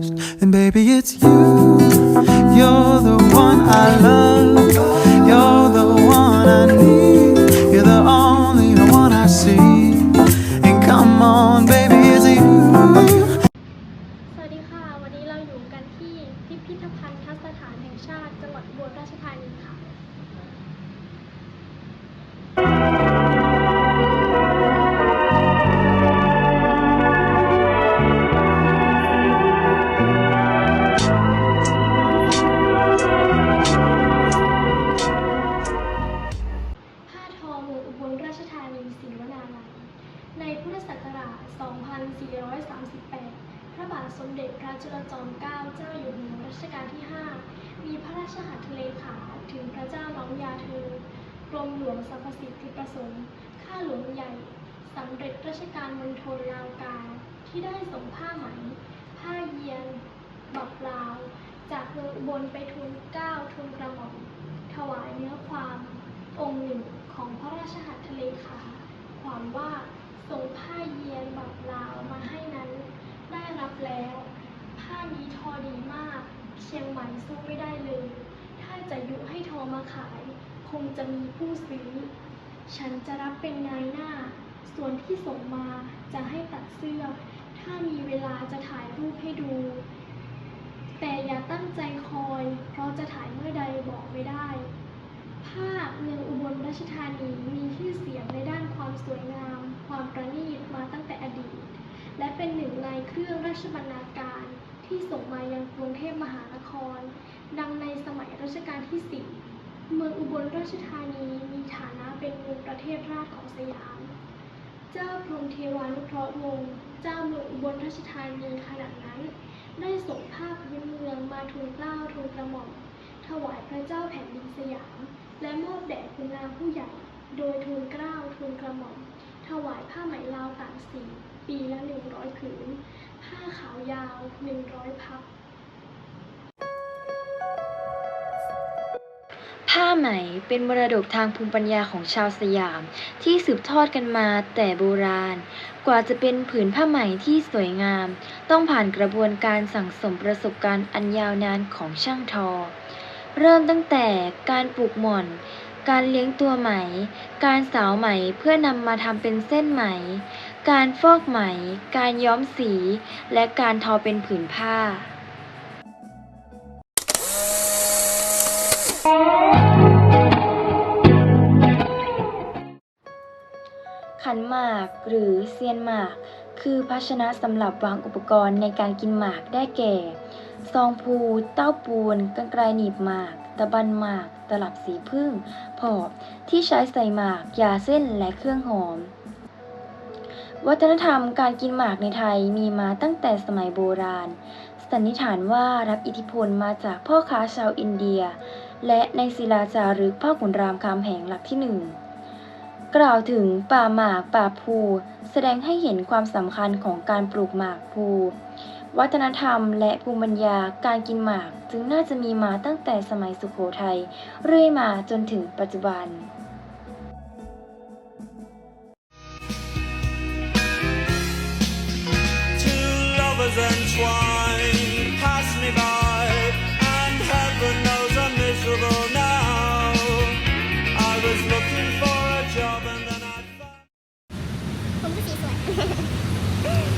And baby, it's you. You're the one I love. You're the one I need. You're the only one I see. And come on, baby, it's you. สวัสดีค่ะ วันนี้เราอยู่กันที่พิพิธภัณฑ์สถานแห่งชาติ จังหวัดอุบลราชธานีค่ะ 2438 พระบาทสมเด็จพระจุลจอมเกล้าเจ้าอยู่หัวรัชกาลที่ 5 มีพระราชหัตถเลขาถึงพระเจ้าน้องยาเธอกรมหลวงสรรพสิทธิประสงค์ข้าหลวงใหญ่สำเร็จราชการมณฑลลาวกาที่ได้ส่งผ้าไหม ผ้าเยียนบักลาว จากเมืองอุบลไปทูลเกล้าทูลกระหม่อมถวายเนื้อความองค์หนึ่งของพระราชหัตถเลขา ความว่าทรงผ้าเยียนบักลาวมาให้นั้น ได้รับแล้ว ผ้านี้ทอดีมาก เชียงใหม่สู้ไม่ได้เลย ถ้าจะยุให้ทอมาขาย คงจะมีผู้ซื้อ ฉันจะรับเป็นนายหน้า ส่วนที่ส่งมาจะให้ตัดเสื้อ ถ้ามีเวลาจะถ่ายรูปให้ดู แต่อย่าตั้งใจคอย เพราะจะถ่ายเมื่อใดบอกไม่ได้ผ้าเมืองอุบลราชธานีมีชื่อเสียงในด้านความสวยงาม ความประณีตมาตั้งแต่อดีต และเป็นหนึ่งในเครื่องราชบรรณาการ ที่ส่งมายังกรุงเทพมหานคร ดังในสมัยรัชกาลที่สิบเมืองอุบลราชธานีมีฐานะเป็นเมืองประเทศราชของสยาม เจ้าพรหมเทวานุเคราะห์วงศ์เจ้าเมืองอุบลราชธานีขณะนั้น ได้ส่งภาพพื้นเมืองมาทูลเกล้าทูลกระหม่อมถวายพระเจ้าแผ่นดินสยาม และมอบแด่คุณนางผู้ใหญ่ โดยทูลเกล้าทูลกระหม่อม ถวายผ้าไหมลาวต่างสี ปีละหนึ่งร้อยผืน ผ้าขาวยาวหนึ่งร้อยพับ ผ้าไหมเป็นมรดกทางภูมิปัญญาของชาวสยาม ที่สืบทอดกันมาแต่โบราณ กว่าจะเป็นผืนผ้าไหมที่สวยงาม ต้องผ่านกระบวนการสั่งสมประสบการณ์อันยาวนานของช่างทอ เริ่มตั้งแต่การปลูกหม่อน การเลี้ยงตัวไหม การสาวไหมเพื่อนำมาทำเป็นเส้นไหม การฟอกไหม การย้อมสี และการทอเป็นผืนผ้าขันหมากหรือเซียนหมาก คือภาชนะสำหรับวางอุปกรณ์ในการกินหมากได้แก่ ซองพู เต้าปูนกรรไกรหนีบหมาก ตะบันหมาก ตลับสีพึ่งผอบที่ใช้ใส่หมาก ยาเส้นและเครื่องหอม วัฒนธรรมการกินหมากในไทยมีมาตั้งแต่สมัยโบราณ สันนิษฐานว่ารับอิทธิพลมาจากพ่อค้าชาวอินเดีย และในศิลาจารึกพ่อขุนรามคำแหงหลักที่หนึ่งกล่าวถึงป่าหมากป่าภูแสดงให้เห็นความสำคัญของการปลูกหมากภู วัฒนธรรม และภูมิปัญญาการกินหมากจึงน่าจะมีมาตั้งแต่สมัยสุขโขทัยเรื่อยมาจนถึงปัจจุบันผมก็สีสวย